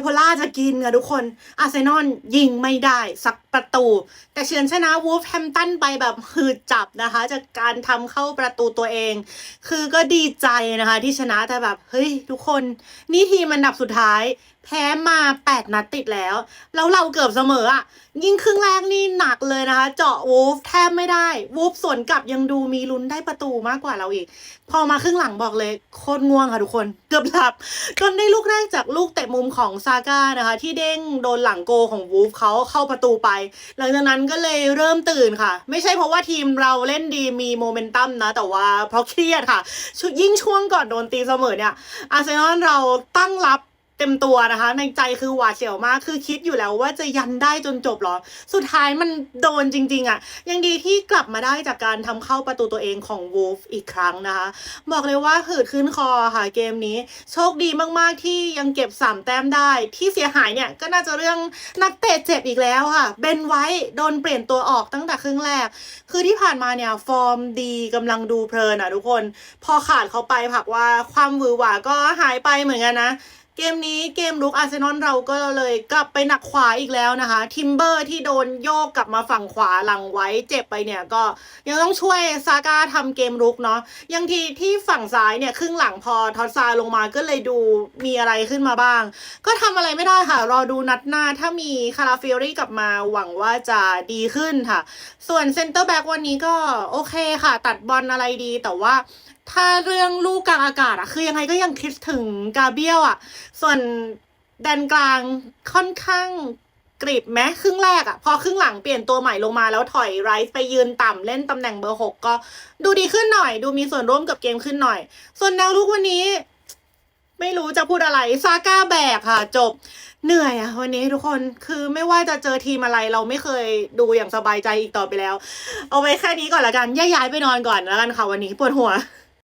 โพล่าจะกินอะทุกคน อาร์เซนอลยิงไม่ได้ สักประตู แต่เฉือนชนะวูฟแฮมตันไปแบบหืดจับนะคะ จากการทำเข้าประตูตัวเอง คือก็ดีใจนะคะที่ชนะแต่แบบ เฮ้ย ทุกคน นี่ทีมอันดับสุดท้าย แพ้มา8นัดติดแล้ว แล้วเราเกือบเสมออะยิ่งครึ่งแรกนี่หนักเลยนะคะ เจาะวูฟแทบไม่ได้ วูฟสวนกลับยังดูมีลุ้นได้ประตูมากกว่าเราอีก พอมาครึ่งหลังบอกเลยโคตรง่วงค่ะทุกคน เกือบหลับ จนได้ลูกแรกจากลูกเตะมุมของซาก้านะคะ ที่เด้งโดนหลังโกของวูฟเขาเข้าประตูไป หลังจากนั้นก็เลยเริ่มตื่นค่ะ ไม่ใช่เพราะว่าทีมเราเล่นดีมีโมเมนตัมนะ แต่ว่าเพราะเครียดค่ะ ยิ่งช่วงก่อนโดนตีเสมอเนี่ยอาร์เซนอลเราตั้งรับ เต็มตัวนะคะ ในใจคือหวาดเสียวมากคือคิดอยู่แล้วว่าจะยันได้จนจบหรอ สุดท้ายมันโดนจริง ๆอะ่ะ ยังดีที่กลับมาได้จากการทำเข้าประตูตัวเองของวูฟอีกครั้งนะคะ บอกเลยว่าหืดขึ้นคอค่ะเกมนี้ โชคดีมากๆที่ยังเก็บ 3 แต้มได้ ที่เสียหายเนี่ยก็น่าจะเรื่องนักเตะเจ็บอีกแล้วค่ะเบนไว้โดนเปลี่ยนตัวออกตั้งแต่ครึ่งแรก คือที่ผ่านมาเนี่ยฟอร์มดีกำลังดูเพลินอะทุกคน พอขาดเขาไปผักว่าความหวือหวาก็หายไปเหมือนกันนะ เกมนี้เกมลุกอาร์เซนอลเราก็เลยกลับไปหนักขวาอีกแล้วนะคะ ทิมเบอร์ที่โดนโยกกลับมาฝั่งขวาหลังไว้เจ็บไปเนี่ยก็ยังต้องช่วยซาก้าทำเกมรุกเนาะยังทีที่ฝั่งซ้ายเนี่ยครึ่งหลังพอทอดซาลงมาก็เลยดูมีอะไรขึ้นมาบ้าง ก็ทำอะไรไม่ได้ค่ะ รอดูนัดหน้าถ้ามีคาราฟิโอรี่กลับมาหวังว่าจะดีขึ้นค่ะ ส่วนเซนเตอร์แบ็กวันนี้ก็โอเคค่ะ ตัดบอลอะไรดีแต่ว่า ถ้าเรื่องลูกกลางอากาศอะคือยังไงก็ยังคิดถึงกาเบียลอะส่วนแดนกลางค่อนข้างกริบแม้ครึ่งแรกอะพอครึ่งหลังเปลี่ยนตัวใหม่ลงมาแล้วถอยไรส์ไปยืนต่ำเล่นตำแหน่งเบอร์หกก็ ดูดีขึ้นหน่อย ดูมีส่วนร่วมกับเกมขึ้นหน่อย ส่วนแนวลูกวันนี้ ไม่รู้จะพูดอะไร ซาก้าแบกค่ะ จบเหนื่อยอะวันนี้ทุกคนคือไม่ว่าจะเจอทีมอะไรเราไม่เคยดูอย่างสบายใจอีกต่อไปแล้ว เอาไว้แค่นี้ก่อนละกันย้ายๆไปนอนก่อนแล้วกันค่ะวันนี้ปวดหัว